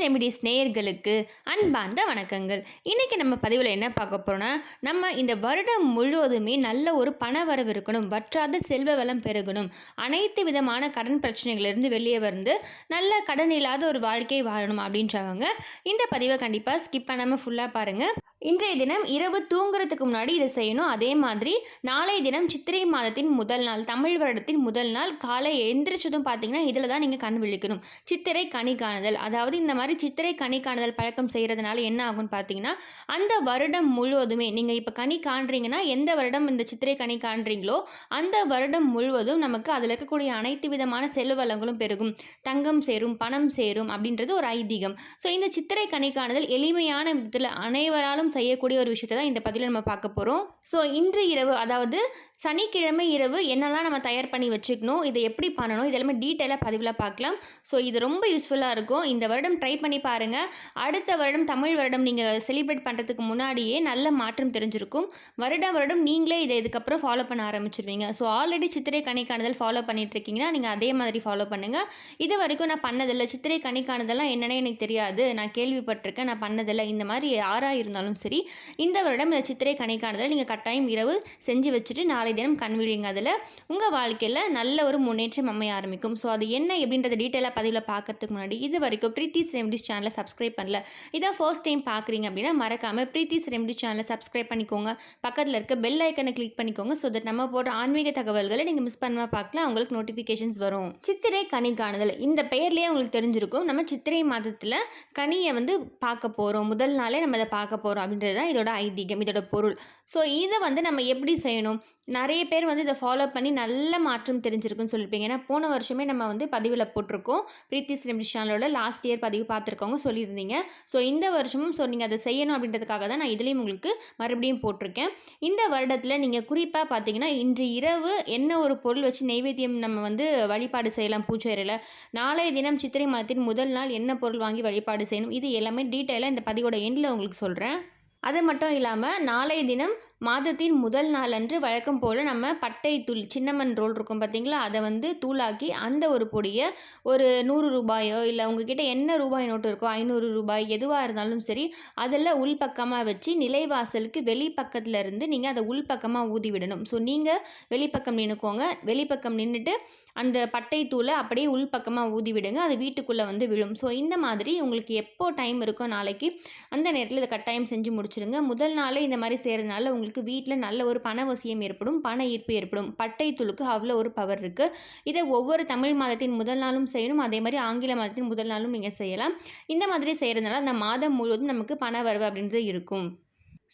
Remedies நேயர்களுக்கு அன்பார்ந்த வணக்கங்கள். இன்றைக்கி நம்ம பதிவில் என்ன பார்க்க போகிறோன்னா நம்ம இந்த வருடம் முழுவதுமே நல்ல ஒரு பண வரவு இருக்கணும் வற்றாத செல்வ வளம் பெருகணும் அனைத்து விதமான கடன் பிரச்சனைகளிலிருந்து வெளியே வந்து நல்ல கடன் இல்லாத ஒரு வாழ்க்கை வாழணும் அப்படின்றவங்க இந்த பதிவை கண்டிப்பாக ஸ்கிப் பண்ணாமல் ஃபுல்லாக பாருங்கள் இன்றைய தினம் இரவு தூங்குறதுக்கு முன்னாடி இதை செய்யணும். அதே மாதிரி நாளைய தினம் சித்திரை மாதத்தின் முதல் நாள் தமிழ் வருடத்தின் முதல் நாள் காலை எந்திரிச்சதும் பார்த்தீங்கன்னா இதில் தான் நீங்கள் கண் விழிக்கணும். சித்திரை கனி காணுதல். அதாவது இந்த மாதிரி சித்திரை கனி காணுதல் பழக்கம் செய்கிறதுனால என்ன ஆகும்னு பார்த்தீங்கன்னா அந்த வருடம் முழுவதுமே நீங்கள் இப்போ கனி காண்றீங்கன்னா எந்த வருடம் இந்த சித்திரை கனி காண்றீங்களோ அந்த வருடம் முழுவதும் நமக்கு அதில் இருக்கக்கூடிய அனைத்து விதமான செல்வ வளங்களும் பெருகும். தங்கம் சேரும் பணம் சேரும் அப்படின்றது ஒரு ஐதீகம். ஸோ இந்த சித்திரை கனி காணுதல் எளிமையான விதத்தில் அனைவராலும் செய்யக்கூடிய ஒரு விஷயத்தை தான் இந்த பதிவில் நம்ம பார்க்க போகிறோம் ஸோ இன்று இரவு அதாவது சனிக்கிழமை இரவு என்னெல்லாம் நம்ம தயார் பண்ணி வச்சுக்கணும் இதை எப்படி பண்ணணும் இதெல்லாமே டீட்டெயிலாக பதிவில் பார்க்கலாம். ஸோ இது ரொம்ப யூஸ்ஃபுல்லாக இருக்கும். இந்த வருடம் ட்ரை பண்ணி பாருங்கள் அடுத்த வருடம் தமிழ் வருடம் நீங்கள் செலிப்ரேட் பண்ணுறதுக்கு முன்னாடியே நல்ல மாற்றம் தெரிஞ்சிருக்கும். வருட வருடம் நீங்களே இதை இதுக்கப்புறம் ஃபாலோ பண்ண ஆரம்பிச்சிருவீங்க. ஸோ ஆல்ரெடி சித்திரை கனி ஃபாலோ பண்ணிட்டு இருக்கீங்கன்னா நீங்கள் அதே மாதிரி ஃபாலோ பண்ணுங்கள் இது வரைக்கும் நான் பண்ணதில்லை. சித்திரை கணிக்கானதெல்லாம் காணுதல்லாம் எனக்கு தெரியாது. நான் கேள்விப்பட்டிருக்கேன். நான் பண்ணதில்லை. இந்த மாதிரி யாராக இருந்தாலும் சரி இந்த வருடம் இந்த சித்திரை கனி காணுதல் நீங்கள் கட்டாயம் இரவு செஞ்சு வச்சுட்டு நாளை தினம் கண்விழிங்க அதில் உங்கள் வாழ்க்கையில் நல்ல ஒரு முன்னேற்றம் அமைய ஆரம்பிக்கும். ஸோ அது என்ன எப்படின்றத டீட்டெயிலாக பதிவில் பார்க்கறதுக்கு முன்னாடி இது வரைக்கும் பிரீத்திஸ் ரெமடிஸ் சேனலை சப்ஸ்கிரைப் பண்ணல. இதான் ஃபர்ஸ்ட் டைம் பார்க்குறீங்க அப்படின்னா மறக்காமல் பிரீத்திஸ் ரெமடிஸ் சேனலை சப்ஸ்கிரைப் பண்ணிக்கோங்க. பக்கத்தில் இருக்க பெல் ஐக்கனை கிளிக் பண்ணிக்கோங்க. ஸோ தட் நம்ம போடுற ஆன்மீக தகவல்களை நீங்கள் மிஸ் பண்ணாமல் பார்க்கலாம். உங்களுக்கு நோட்டிஃபிகேஷன்ஸ் வரும். சித்திரை கனி காணுதல் இந்த பெயர்லேயே உங்களுக்கு தெரிஞ்சிருக்கும். நம்ம சித்திரை மாதத்தில் கனியை வந்து பார்க்க போகிறோம் முதல் நாளே நம்ம அதை பார்க்க போகிறோம் அப்படின்றது தான் இதோட ஐதீகம் இதோட பொருள். ஸோ இதை வந்து நம்ம எப்படி செய்யணும்? நிறைய பேர் வந்து இதை ஃபாலோ பண்ணி நல்ல மாற்றம் தெரிஞ்சிருக்குன்னு சொல்லியிருப்பீங்க ஏன்னா போன வருஷமே நம்ம வந்து பதிவில் போட்டிருக்கோம். பிரீத்தி ஸ்ரீம் சேனலோட லாஸ்ட் இயர் பதிவு பார்த்துருக்கவங்க சொல்லியிருந்தீங்க. ஸோ இந்த வருஷமும் ஸோ நீங்கள் அதை செய்யணும் அப்படின்றதுக்காக தான் நான் இதுலேயும் உங்களுக்கு மறுபடியும் போட்டிருக்கேன். இந்த வருடத்தில் நீங்கள் குறிப்பாக பார்த்தீங்கன்னா இன்று இரவு என்ன ஒரு பொருள் வச்சு நெய்வேத்தியம் நம்ம வந்து வழிபாடு செய்யலாம்? பூச்சேரியில் நாளைய தினம் சித்திரை மாதத்தின் முதல் நாள் என்ன பொருள் வாங்கி வழிபாடு செய்யணும்? இது எல்லாமே டீட்டெயிலாக இந்த பதிவோட எண்டில் உங்களுக்கு சொல்கிறேன் அது மட்டும் இல்லாமல் நாளைய தினம் மாதத்தின் முதல் நாள் அன்று வழக்கம் போல் நம்ம பட்டை தூள் சின்னமன் ரோல் இருக்கும் பார்த்தீங்களா அதை வந்து தூளாக்கி அந்த ஒரு பொடியை ஒரு நூறு ரூபாயோ இல்லை உங்ககிட்ட என்ன ரூபாய் நோட்டு இருக்கோ ஐநூறு ரூபாய் எதுவாக இருந்தாலும் சரி அதில் உள்பக்கமாக வச்சு நிலைவாசலுக்கு வெளிப்பக்கத்தில் இருந்து நீங்கள் அதை உள்பக்கமாக ஊதி விடணும். ஸோ நீங்கள் வெளிப்பக்கம் நின்றுக்கோங்க வெளிப்பக்கம் நின்றுட்டு அந்த பட்டை தூளை அப்படியே உள்பக்கமாக ஊதி விடுங்க. அது வீட்டுக்குள்ளே வந்து விழும். ஸோ இந்த மாதிரி உங்களுக்கு எப்போ டைம் இருக்கோ நாளைக்கு அந்த நேரத்தில் இதை கட்டாயம் செஞ்சு முடிச்சிடுங்க முதல் நாளே இந்த மாதிரி செய்கிறதுனால உங்களுக்கு வீட்டில் நல்ல ஒரு பணவசியம் ஏற்படும் பண ஈர்ப்பு ஏற்படும். பட்டை துளுக்கு அவ்வளோ ஒரு பவர் இருக்குது இதை ஒவ்வொரு தமிழ் மாதத்தின் முதல் நாளும் செய்யணும். அதே மாதிரி ஆங்கில மாதத்தின் முதல் நாளும் நீங்கள் செய்யலாம். இந்த மாதிரி செய்கிறதுனால அந்த மாதம் முழுவதும் நமக்கு பண வரவு அப்படின்றது இருக்கும்.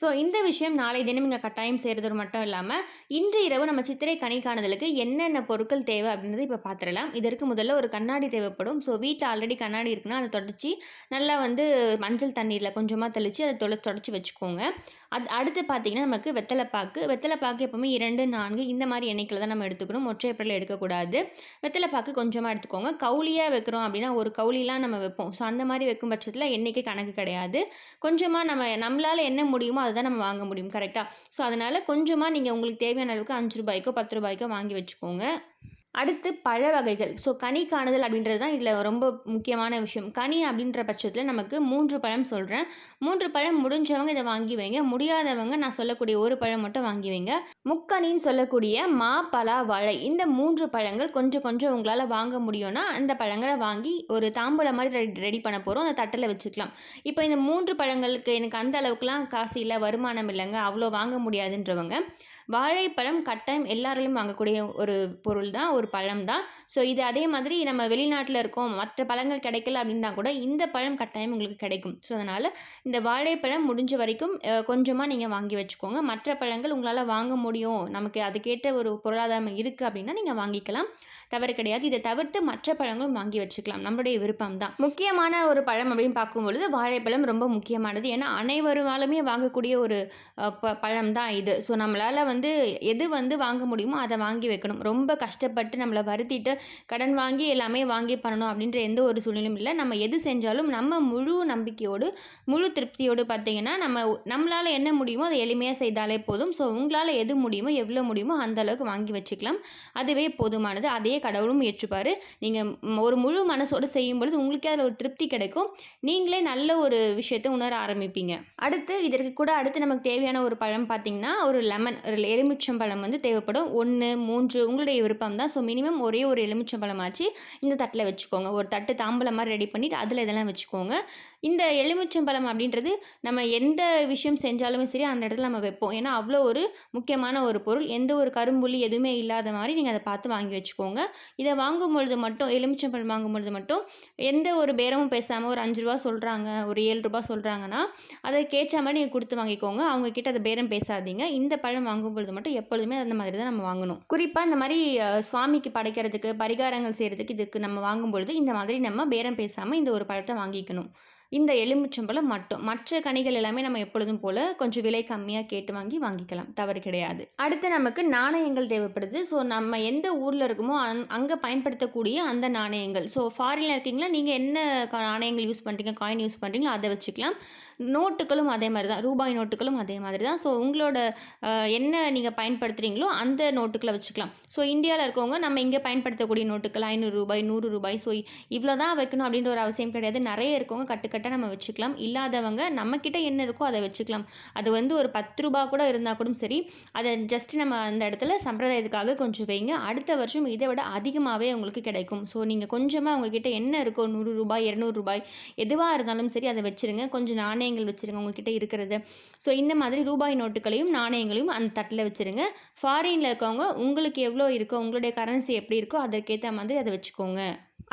ஸோ இந்த விஷயம் நாளை தினம் இங்கே கட்டாயம் செய்கிறது மட்டும் இல்லாமல் இன்று இரவு நம்ம சித்திரை கனி காணுதலுக்கு என்னென்ன பொருட்கள் தேவை அப்படின்றது இப்போ பார்த்துடலாம் இதற்கு முதல்ல ஒரு கண்ணாடி தேவைப்படும். ஸோ வீட்டில் ஆல்ரெடி கண்ணாடி இருக்குன்னா அதை தொடச்சி நல்லா வந்து மஞ்சள் தண்ணீரில் கொஞ்சமாக தெளித்து அதை தொலை தொடச்சி வச்சுக்கோங்க. அது அடுத்து பார்த்திங்கன்னா நமக்கு வெத்தலைப்பாக்கு. வெத்தலைப்பாக்கு எப்போவுமே இரண்டு நான்கு இந்த மாதிரி எண்ணிக்கையில் தான் நம்ம எடுத்துக்கணும். ஒற்றை எடுக்கக்கூடாது. வெத்தலைப்பாக்கு கொஞ்சமாக எடுத்துக்கோங்க. கவுளியாக வைக்கிறோம் அப்படின்னா ஒரு கவுளிலாம் நம்ம வைப்போம். ஸோ அந்த மாதிரி வைக்கும் பட்சத்தில் எண்ணிக்கை கணக்கு கிடையாது. கொஞ்சமாக நம்ம நம்மளால் என்ன முடியுமோ அதை தான் நம்ம வாங்க முடியும் கரெக்டாக ஸோ அதனால் கொஞ்சமாக நீங்கள் உங்களுக்கு தேவையான அளவுக்கு அஞ்சு ரூபாய்க்கோ பத்து ரூபாய்க்கோ வாங்கி வச்சுக்கோங்க. அடுத்து பழ வகைகள். ஸோ கனி காணுதல் அப்படின்றது தான் இதில் ரொம்ப முக்கியமான விஷயம். கனி அப்படின்ற பட்சத்தில் நமக்கு மூன்று பழம் சொல்கிறேன் மூன்று பழம் முடிஞ்சவங்க இதை வாங்கி வைங்க. முடியாதவங்க நான் சொல்லக்கூடிய ஒரு பழம் மட்டும் வாங்கி வைங்க. முக்கனின்னு சொல்லக்கூடிய மா பலா வாழை. இந்த மூன்று பழங்கள் கொஞ்சம் கொஞ்சம் உங்களால் வாங்க முடியும்னா அந்த பழங்களை வாங்கி ஒரு தாம்பூலம் மாதிரி ரெடி ரெடி பண்ண போகிறோம் அந்த தட்டில் வச்சுக்கலாம். இப்போ இந்த மூன்று பழங்களுக்கு எனக்கு அந்த அளவுக்குலாம் காசு இல்லை வருமானம் இல்லைங்க. அவ்வளோ வாங்க முடியாதுன்றவங்க. வாழைப்பழம் கட்டாயம் எல்லாராலையும் வாங்கக்கூடிய ஒரு பொருள் தான். ஒரு பழம் தான். ஸோ இது அதே மாதிரி நம்ம வெளிநாட்டில் இருக்கோம் மற்ற பழங்கள் கிடைக்கல அப்படின்னா கூட இந்த பழம் கட்டாயம் உங்களுக்கு கிடைக்கும். ஸோ அதனால் இந்த வாழைப்பழம் முடிஞ்ச வரைக்கும் கொஞ்சமாக நீங்கள் வாங்கி வச்சுக்கோங்க. மற்ற பழங்கள் உங்களால் வாங்க முடியும். நமக்கு அதுக்கேற்ற ஒரு பொருளாதாரம் இருக்குது அப்படின்னா நீங்கள் வாங்கிக்கலாம். தவறு கிடையாது. இதை தவிர்த்து மற்ற பழங்களும் வாங்கி வச்சுக்கலாம். நம்மளுடைய விருப்பம் தான். முக்கியமான ஒரு பழம் அப்படின்னு பார்க்கும்பொழுது வாழைப்பழம் ரொம்ப முக்கியமானது. ஏன்னா அனைவருமாலுமே வாங்கக்கூடிய ஒரு ப பழம் தான் இது. ஸோ நம்மளால் வந்து எது வந்து வாங்க முடியுமோ அதை வாங்கி வைக்கணும். ரொம்ப கஷ்டப்பட்டு நம்மளை வருத்திட்டு கடன் வாங்கி எல்லாமே வாங்கி பண்ணணும் அப்படின்ற எந்த ஒரு சூழ்நிலையும் இல்லை. நம்ம எது செஞ்சாலும் நம்ம முழு நம்பிக்கையோடு முழு திருப்தியோடு பார்த்தீங்கன்னா நம்ம நம்மளால் என்ன முடியுமோ அதை எளிமையாக செய்தாலே போதும். ஸோ உங்களால் எது முடியுமோ எவ்வளோ முடியுமோ அந்த அளவுக்கு வாங்கி வச்சுக்கலாம். அதுவே போதுமானது. அதையே கடவுளும் ஏற்றுப்பார் நீங்கள் ஒரு முழு மனசோடு செய்யும் பொழுது உங்களுக்கே அதில் ஒரு திருப்தி கிடைக்கும். நீங்களே நல்ல ஒரு விஷயத்தை உணர ஆரம்பிப்பீங்க. அடுத்து இதற்கு கூட அடுத்து நமக்கு தேவையான ஒரு பழம் பார்த்தீங்கன்னா ஒரு லெமன் ஒரு எலுமிச்சம் பழம் வந்து தேவைப்படும். ஒன்று மூன்று உங்களுடைய விருப்பம் தான் ஸோ மினிமம் ஒரே ஒரு எலுமிச்சம்பழம் ஆச்சு இந்த தட்டில் வச்சுக்கோங்க. ஒரு தட்டு தாம்பலம் மாதிரி ரெடி பண்ணிவிட்டு அதில் இதெல்லாம் வச்சுக்கோங்க. இந்த எலுமிச்சம்பழம் அப்படின்றது நம்ம எந்த விஷயம் செஞ்சாலுமே சரி அந்த இடத்துல நம்ம வைப்போம். ஏன்னா அவ்வளோ ஒரு முக்கியமான ஒரு பொருள். எந்த ஒரு கரும்புள்ளி எதுவுமே இல்லாத மாதிரி நீங்கள் அதை பார்த்து வாங்கி வச்சுக்கோங்க. இதை வாங்கும் பொழுது மட்டும் எலுமிச்சம்பழம் வாங்கும் பொழுது மட்டும் எந்த ஒரு பேரமும் பேசாமல் ஒரு அஞ்சு ரூபா சொல்கிறாங்க ஒரு ஏழு ரூபா சொல்கிறாங்கன்னா அதை கேட்ச மாதிரி நீங்கள் கொடுத்து வாங்கிக்கோங்க. அவங்க கிட்ட அதை பேரம் பேசாதீங்க. இந்த பழம் வாங்கும் பொழுது மட்டும் எப்பொழுதுமே அந்த மாதிரி தான் நம்ம வாங்கணும். குறிப்பாக இந்த மாதிரி அஹ், சாமிக்கு படைக்கிறதுக்கு பரிகாரங்கள் செய்கிறதுக்கு இதுக்கு நம்ம வாங்கும் பொழுது இந்த மாதிரி நம்ம பேரம் பேசாமல் இந்த ஒரு பழத்தை வாங்கிக்கணும். இந்த எலுமிச்சம்பழம் மட்டும். மற்ற கனிகள் எல்லாமே நம்ம எப்பொழுதும் போல் கொஞ்சம் விலை கம்மியாக கேட்டு வாங்கி வாங்கிக்கலாம். தவறு கிடையாது. அடுத்து நமக்கு நாணயங்கள் தேவைப்படுது. ஸோ நம்ம எந்த ஊரில் இருக்குமோ அங் அங்கே பயன்படுத்தக்கூடிய அந்த நாணயங்கள். ஸோ ஃபாரினில் இருக்கீங்களா? நீங்கள் என்ன நாணயங்கள் யூஸ் பண்ணுறீங்க காயின் யூஸ் பண்ணுறீங்களோ அதை வச்சுக்கலாம். நோட்டுகளும் அதே மாதிரி தான். ரூபாய் நோட்டுகளும் அதே மாதிரி தான். ஸோ உங்களோட என்ன நீங்கள் பயன்படுத்துகிறீங்களோ அந்த நோட்டுகளை வச்சுக்கலாம். ஸோ இந்தியாவில் இருக்கவங்க நம்ம இங்கே பயன்படுத்தக்கூடிய நோட்டுகள் ஐநூறு ரூபாய் நூறு ரூபாய். ஸோ இவ்வளோ தான் வைக்கணும் அப்படின்ற ஒரு அவசியம் கிடையாது. நிறைய இருக்கவங்க கட்டுக்கட்டாக நம்ம வச்சுக்கலாம். இல்லாதவங்க நம்மக்கிட்ட என்ன இருக்கோ அதை வச்சுக்கலாம். அது வந்து ஒரு பத்து ரூபா கூட இருந்தால் கூட சரி அதை ஜஸ்ட் நம்ம அந்த இடத்துல சம்பிரதாயத்துக்காக கொஞ்சம் வைங்க. அடுத்த வருஷம் இதை விட அதிகமாகவே உங்களுக்கு கிடைக்கும். ஸோ நீங்கள் கொஞ்சமாக உங்ககிட்ட என்ன இருக்கோ நூறு ரூபாய் இரநூறு ரூபாய் எதுவாக இருந்தாலும் சரி அதை வச்சுருங்க. கொஞ்சம் நாணயங்கள் வச்சுருங்க உங்ககிட்ட இருக்கிறது. ஸோ இந்த மாதிரி ரூபாய் நோட்டுகளையும் நாணயங்களையும் அந்த தட்டில் வச்சுருங்க. ஃபாரினில் இருக்கவங்க உங்களுக்கு எவ்வளோ இருக்கோ உங்களுடைய கரன்சி எப்படி இருக்கோ அதற்கேற்ற மாதிரி அதை வச்சுக்கோங்க.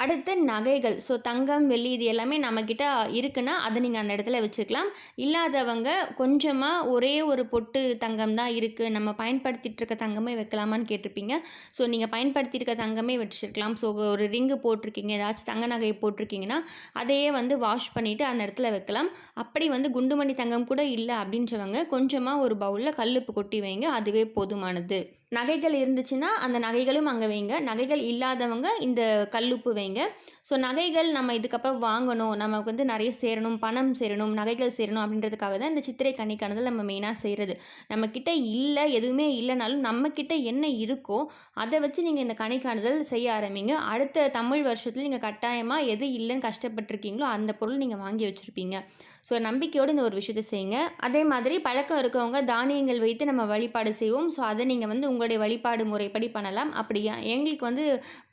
அடுத்து நகைகள். ஸோ தங்கம் வெள்ளி இது எல்லாமே நம்மக்கிட்ட இருக்குன்னா அதை நீங்கள் அந்த இடத்துல வச்சுக்கலாம். இல்லாதவங்க கொஞ்சமாக ஒரே ஒரு பொட்டு தங்கம் தான் இருக்குது நம்ம பயன்படுத்திகிட்ருக்க தங்கமே வைக்கலாமான்னு கேட்டிருப்பீங்க. ஸோ நீங்கள் பயன்படுத்தியிருக்க தங்கமே வச்சுருக்கலாம். ஸோ ஒரு ரிங்கு போட்டிருக்கீங்க ஏதாச்சும் தங்க நகையை போட்டிருக்கீங்கன்னா அதையே வந்து வாஷ் பண்ணிவிட்டு அந்த இடத்துல வைக்கலாம். அப்படி வந்து குண்டுமணி தங்கம் கூட இல்லை அப்படின்றவங்க கொஞ்சமாக ஒரு பவுலில் கல்லுப்பு கொட்டி வைங்க அதுவே போதுமானது. நகைகள் இருந்துச்சுன்னா அந்த நகைகளும் அங்கே வைங்க. நகைகள் இல்லாதவங்க இந்த கல்லுப்பு வைங்க. ஸோ நகைகள் நம்ம இதுக்கப்புறம் வாங்கணும். நமக்கு வந்து நிறைய சேரணும் பணம் சேரணும் நகைகள் சேரணும் அப்படின்றதுக்காக தான் இந்த சித்திரை கண்ணிக்கானதில் நம்ம மெயினாக செய்கிறது நம்மக்கிட்ட இல்லை எதுவுமே இல்லைனாலும் நம்மக்கிட்ட என்ன இருக்கோ அதை வச்சு நீங்கள் இந்த கணிக்காணுதல் செய்ய ஆரம்பிங்க. அடுத்த தமிழ் வருஷத்தில் நீங்கள் கட்டாயமாக எது இல்லைன்னு கஷ்டப்பட்டிருக்கீங்களோ அந்த பொருள் நீங்கள் வாங்கி வச்சுருப்பீங்க. ஸோ நம்பிக்கையோடு இந்த ஒரு விஷயத்தை செய்யுங்க. அதே மாதிரி பழக்கம் இருக்கவங்க தானியங்கள் வைத்து நம்ம வழிபாடு செய்வோம். ஸோ அதை நீங்கள் வந்து உங்களுடைய வழிபாடு முறைப்படி பண்ணலாம். அப்படியா எங்களுக்கு வந்து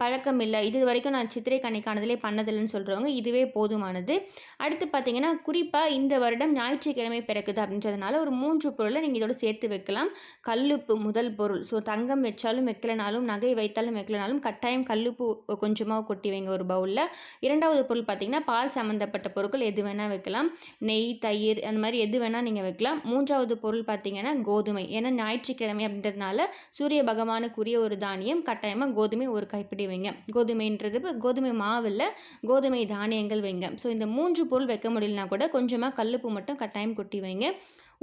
பழக்கம் இல்லை. இது வரைக்கும் நான் சித்திரை கணிக்கானதிலே பண்ணதில்லைன்னு சொல்கிறவங்க இதுவே போதுமானது. அடுத்து பார்த்தீங்கன்னா குறிப்பாக இந்த வருடம் ஞாயிற்றுக்கிழமை பிறக்குது அப்படின்றதுனால ஒரு மூன்று பொருளை நீங்கள் இதோட சேர்த்து வைக்கலாம். கல்லுப்பு முதல் பொருள். ஸோ தங்கம் வச்சாலும் வைக்கலனாலும் நகை வைத்தாலும் வைக்கலனாலும் கட்டாயம் கல்லுப்பு கொஞ்சமாக கொட்டி வைங்க ஒரு பவுலில். இரண்டாவது பொருள் பார்த்தீங்கன்னா பால் சம்மந்தப்பட்ட பொருட்கள் எது வேணால் வைக்கலாம். நெய் தயிர் அந்த மாதிரி எது வேணால் நீங்கள் வைக்கலாம். மூன்றாவது பொருள் பார்த்தீங்கன்னா கோதுமை. ஏன்னா ஞாயிற்றுக்கிழமை அப்படின்றதுனால சூரிய பகவானுக்குரிய ஒரு தானியம் கட்டாயமாக கோதுமை ஒரு கைப்பிடி வைங்க. கோதுமைன்றது இப்போ கோதுமை மாவில் கோதுமை தானியங்கள் வைங்க. ஸோ இந்த மூன்று பொருள் வைக்க முடியலனா கூட கொஞ்சமாக கல்லுப்பு மட்டும் கட்டாயம் கொட்டி வைங்க.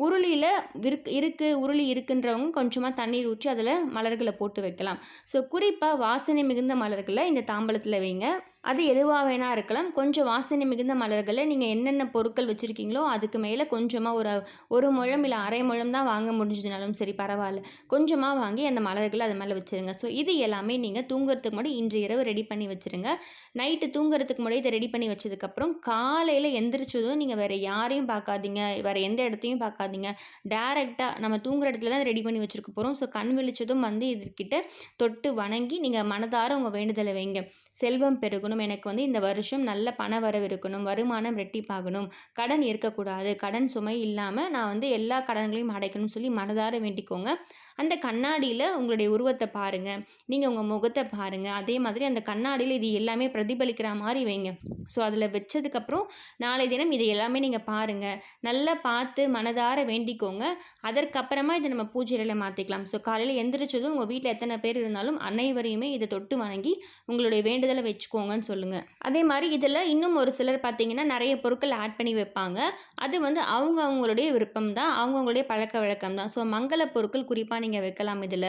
உருளியில் விருக்கு இருக்குது உருளி இருக்குன்றவங்க கொஞ்சமாக தண்ணீர் ஊற்றி அதில் மலர்களை போட்டு வைக்கலாம். ஸோ குறிப்பாக வாசனை மிகுந்த மலர்களை இந்த தாம்பலத்தில் வைங்க. அது எதுவாக வேணா இருக்கலாம். கொஞ்சம் வாசனை மிகுந்த மலர்களை நீங்கள் என்னென்ன பொருட்கள் வச்சுருக்கீங்களோ அதுக்கு மேலே கொஞ்சமாக ஒரு ஒரு முழம் இல்லை அரை முழம் தான் வாங்க முடிஞ்சதுனாலும் சரி பரவாயில்ல. கொஞ்சமாக வாங்கி அந்த மலர்களை அது மேலே வச்சுருங்க. ஸோ இது எல்லாமே நீங்கள் தூங்குறதுக்கு முன்னாடி இன்று இரவு ரெடி பண்ணி வச்சுருங்க. நைட்டு தூங்குறதுக்கு முன்னாடி இதை ரெடி பண்ணி வச்சதுக்கப்புறம் காலையில் எந்திரிச்சதும் நீங்கள் வேறு யாரையும் பார்க்காதீங்க. வேறு எந்த இடத்தையும் பார்க்காதீங்க. டேரெக்டாக நம்ம தூங்குற இடத்துல தான் ரெடி பண்ணி வச்சுருக்க போகிறோம் ஸோ கண் விழிச்சதும் வந்து இதுக்கிட்ட தொட்டு வணங்கி நீங்கள் மனதார உங்கள் வேண்டுதலை வைங்க. செல்வம் பெருகணும். எனக்கு வந்து இந்த வருஷம் நல்ல பண வரவு இருக்கணும். வருமானம் ரெட்டிப்பாகணும். கடன் இருக்கக்கூடாது. கடன் சுமை இல்லாமல் நான் வந்து எல்லா கடன்களையும் அடைக்கணும்னு சொல்லி மனதார வேண்டிக்கோங்க. அந்த கண்ணாடியில் உங்களுடைய உருவத்தை பாருங்கள் நீங்கள் உங்கள் முகத்தை பாருங்கள் அதே மாதிரி அந்த கண்ணாடியில் இது எல்லாமே பிரதிபலிக்கிற மாதிரி வைங்க. ஸோ அதில் வச்சதுக்கப்புறம் நாளை தினம் இதை எல்லாமே நீங்கள் பாருங்கள் நல்லா பார்த்து மனதார வேண்டிக்கோங்க. அதற்கப்புறமா இதை நம்ம பூஜையில் மாற்றிக்கலாம் ஸோ காலையில் எந்திரிச்சதும் உங்கள் வீட்டில் எத்தனை பேர் இருந்தாலும் அனைவரையுமே இதை தொட்டு வணங்கி உங்களுடைய வேண்டுதலை வச்சுக்கோங்கன்னு சொல்லுங்கள் அதே மாதிரி இதில் இன்னும் ஒரு சிலர் பார்த்தீங்கன்னா நிறைய பொருட்கள் ஆட் பண்ணி வைப்பாங்க. அது வந்து அவங்க அவங்களுடைய விருப்பம் தான். அவங்கவுங்களுடைய பழக்க வழக்கம் தான். ஸோ மங்கள பொருட்கள் குறிப்பாக நீங்கள் வைக்கலாம் இதில்.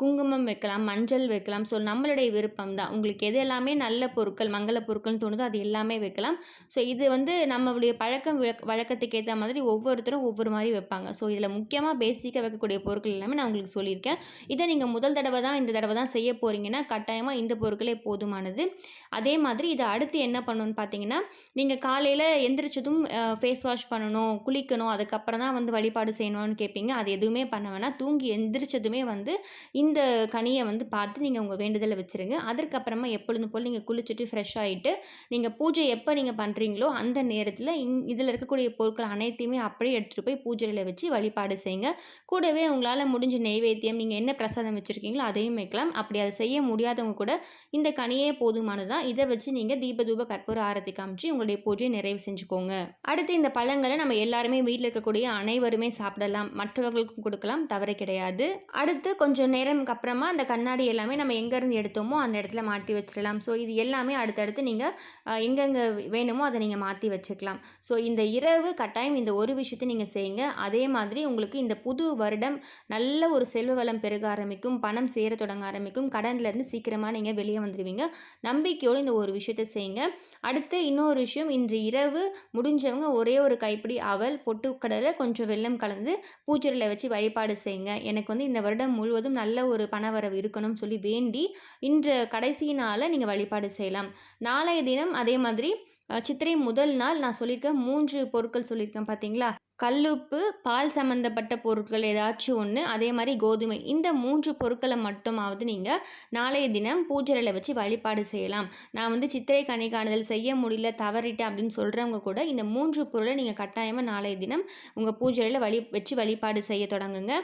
குங்குமம் வைக்கலாம் மஞ்சள் வைக்கலாம். ஸோ நம்மளுடைய விருப்பம் தான். உங்களுக்கு எது எல்லாமே நல்ல பொருட்கள் மங்கள பொருட்கள்னு தோணுதோ அது எல்லாமே வைக்கலாம். ஸோ இது வந்து நம்மளுடைய பழக்கம் வழக்கத்துக்கு ஏற்ற மாதிரி ஒவ்வொருத்தரும் ஒவ்வொரு மாதிரி வைப்பாங்க. ஸோ இதில் முக்கியமாக பேசிக்காக வைக்கக்கூடிய பொருட்கள் எல்லாமே நான் உங்களுக்கு சொல்லியிருக்கேன். இதை நீங்கள் முதல் தடவை தான் இந்த தடவை தான் செய்ய போகிறீங்கன்னா கட்டாயமாக இந்த பொருட்களே போதுமானது. அதே மாதிரி இதை அடுத்து என்ன பண்ணணும்னு பார்த்தீங்கன்னா நீங்கள் காலையில் எந்திரிச்சதும் ஃபேஸ் வாஷ் பண்ணணும் குளிக்கணும் அதுக்கப்புறம் தான் வந்து வழிபாடு செய்யணும்னு கேட்பீங்க. அது எதுவுமே பண்ண வேணாம். தூங்கி எந்திரிச்சதுமே வந்து இந்த கனியை வந்து பார்த்து நீங்கள் உங்கள் வேண்டுதலை வச்சுருங்க. அதற்கப்புறமா எப்பொழுதும் போல் நீங்கள் குளிச்சுட்டு ஃப்ரெஷ் ஆகிட்டு நீங்கள் பூஜை எப்போ நீங்கள் பண்ணுறீங்களோ அந்த நேரத்தில் இங் இதில் இருக்கக்கூடிய பொருட்கள் அனைத்தையுமே அப்படியே எடுத்துகிட்டு போய் பூஜையில் வச்சு வழிபாடு செய்யுங்க. கூடவே உங்களால் முடிஞ்ச நெய்வேத்தியம் நீங்கள் என்ன பிரசாதம் வச்சுருக்கீங்களோ அதையும் வைக்கலாம். அப்படி அதை செய்ய முடியாதவங்க கூட இந்த கனியை போதுமானது? தான் இதை வச்சு நீங்கள் தீப தூப கற்பூர ஆரத்தி காமிச்சு உங்களுடைய பூஜையை நிறைவு செஞ்சுக்கோங்க. அடுத்து இந்த பழங்களை நம்ம எல்லாருமே வீட்டில் இருக்கக்கூடிய அனைவருமே சாப்பிடலாம். மற்றவர்களுக்கும் கொடுக்கலாம். தவறு கிடையாது. அடுத்து கொஞ்சம் நேரம்க்கு அப்புறமா அந்த கண்ணாடி எல்லாமே நம்ம எங்கேருந்து எடுத்தோமோ அந்த இடத்துல மாட்டி வச்சிடலாம். ஸோ இது எல்லாமே அடுத்தடுத்து நீங்கள் எங்கெங்கே வேணுமோ அதை நீங்கள் மாற்றி வச்சுக்கலாம். ஸோ இந்த இரவு கட்டாயம் இந்த ஒரு விஷயத்தை நீங்கள் செய்யுங்க. அதே மாதிரி உங்களுக்கு இந்த புது வருடம் நல்ல ஒரு செல்வ வளம் பெருக ஆரம்பிக்கும். பணம் சேர தொடங்க ஆரம்பிக்கும். கடன்லேருந்து சீக்கிரமாக நீங்கள் வெளியே வந்துடுவீங்க நம்பிக்கையோடு இந்த ஒரு விஷயத்தை செய்யுங்க. அடுத்து இன்னொரு விஷயம் இன்று இரவு முடிஞ்சவங்க ஒரே ஒரு கைப்பிடி அவல் பொட்டுக்கடலை கொஞ்சம் வெள்ளம் கலந்து பூஜையில் வச்சு வழிபாடு செய்யுங்க. எனக்கு வந்து இந்த வருடம் முழுவதும் நல்ல ஒரு பணவரவு இருக்கணும்னு சொல்லி வேண்டி இன்று கடைசி நாளில் நீங்கள் வழிபாடு செய்யலாம். நாளைய தினம் அதே மாதிரி சித்திரை முதல் நாள் நான் சொல்லியிருக்கேன் மூன்று பொருட்கள் சொல்லியிருக்கேன் பார்த்தீங்களா கல்லுப்பு பால் சம்மந்தப்பட்ட பொருட்கள் ஏதாச்சும் ஒன்று அதே மாதிரி கோதுமை. இந்த மூன்று பொருட்களை மட்டுமாவது நீங்கள் நாளைய தினம் பூஜையில் வச்சு வழிபாடு செய்யலாம். நான் வந்து சித்திரை கனி செய்ய முடியல தவறிட்டேன் அப்படின்னு சொல்கிறவங்க கூட இந்த மூன்று பொருளை நீங்கள் கட்டாயமாக நாளைய தினம் உங்கள் பூஜையில் வழி வச்சு வழிபாடு செய்ய தொடங்குங்க.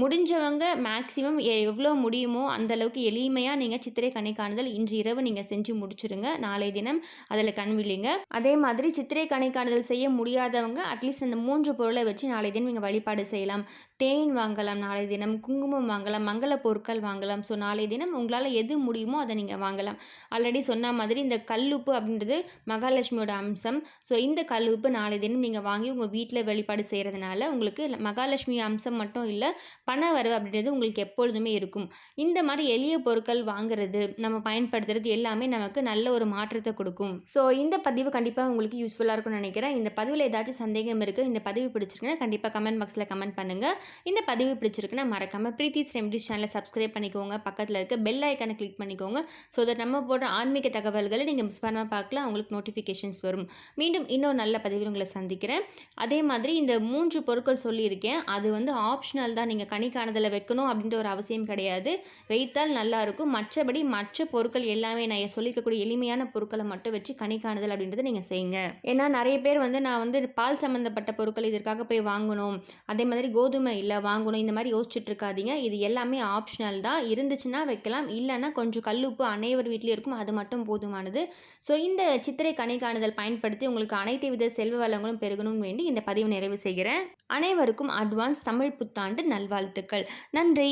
முடிஞ்சவங்க மேக்ஸிமம் எவ்வளோ முடியுமோ அந்தளவுக்கு எளிமையாக நீங்கள் சித்திரை கணிக்காணுதல் இன்று இரவு நீங்கள் செஞ்சு முடிச்சுருங்க. நாளைய தினம் அதில் கண்விழிங்க அதே மாதிரி சித்திரை கணிக்காணுதல் செய்ய முடியாதவங்க அட்லீஸ்ட் அந்த மூன்று பொருளை வச்சு நாளை தினம் நீங்கள் வழிபாடு செய்யலாம். தேன் வாங்கலாம் நாளை தினம் குங்குமம் வாங்கலாம் மங்கள பொருட்கள் வாங்கலாம். ஸோ நாளை தினம் உங்களால் எது முடியுமோ அதை நீங்கள் வாங்கலாம். ஆல்ரெடி சொன்ன மாதிரி இந்த கல்லுப்பு அப்படின்றது மகாலட்சுமியோட அம்சம். ஸோ இந்த கல்லுப்பு நாளை தினம் நீங்கள் வாங்கி உங்கள் வீட்டில் வழிபாடு செய்கிறதுனால உங்களுக்கு மகாலட்சுமி அம்சம் மட்டும் இல்லை பண வரவு அப்படின்றது உங்களுக்கு எப்பொழுதுமே இருக்கும். இந்த மாதிரி எளிய பொருட்கள் வாங்குறது நம்ம பயன்படுத்துறது எல்லாமே நமக்கு நல்ல ஒரு மாற்றத்தை கொடுக்கும். ஸோ இந்த பதிவு கண்டிப்பாக உங்களுக்கு யூஸ்ஃபுல்லாக இருக்கும்னு நினைக்கிறேன். இந்த பதிவில் ஏதாச்சும் சந்தேகம் இருக்குது இந்த பதிவு பிடிச்சிருக்குன்னா கண்டிப்பாக கமெண்ட் பாக்ஸில் கமெண்ட் பண்ணுங்கள் இந்த பதிவு பிடிச்சிருக்குன்னா மறக்காமல் ப்ரீத்திஸ் ரெமடிஸ் சேனலை சப்ஸ்கிரைப் பண்ணிக்கோங்க. பக்கத்தில் இருக்க பெல் ஐக்கானை கிளிக் பண்ணிக்கோங்க. ஸோ தட் நம்ம போடுற ஆன்மீக தகவல்களை நீங்கள் மிஸ் பண்ணாமல் பார்க்கலாம். உங்களுக்கு நோட்டிஃபிகேஷன்ஸ் வரும். மீண்டும் இன்னொரு நல்ல பதிவில் உங்களை சந்திக்கிறேன். அதே மாதிரி இந்த மூன்று பொருட்கள் சொல்லியிருக்கேன். அது வந்து ஆப்ஷனல் தான். நீங்கள் கணிக்கானதில் வைக்கணும் அப்படின்ற ஒரு அவசியம் கிடையாது. வைத்தால் நல்லாயிருக்கும் மற்றபடி மற்ற பொருட்கள் எல்லாமே நான் சொல்லியிருக்கக்கூடிய எளிமையான பொருட்களை மட்டும் வச்சு கணிக்கானதல் அப்படின்றத நீங்கள் செய்யுங்க. ஏன்னா நிறைய பேர் வந்து நான் வந்து பால் சம்மந்தப்பட்ட பொருட்கள் இதற்காக போய் வாங்கணும். அதே மாதிரி கோதுமை இல்லை வாங்கணும் இந்த மாதிரி யோசிச்சுட்டு இருக்காதீங்க இது எல்லாமே ஆப்ஷனல் தான். இருந்துச்சுன்னா வைக்கலாம். இல்லைன்னா கொஞ்சம் கல்லுப்பு அனைவர் வீட்லேயும் இருக்கும். அது மட்டும் போதுமானது. ஸோ இந்த சித்திரை கணைக்காணுதல் பயன்படுத்தி உங்களுக்கு அனைத்து வித செல்வ வளங்களும் பெருகணும்னு வேண்டி இந்த பதிவு நிறைவு செய்கிறேன். அனைவருக்கும் அட்வான்ஸ் தமிழ் புத்தாண்டு நல்வாழ்த்துக்கள். நன்றி!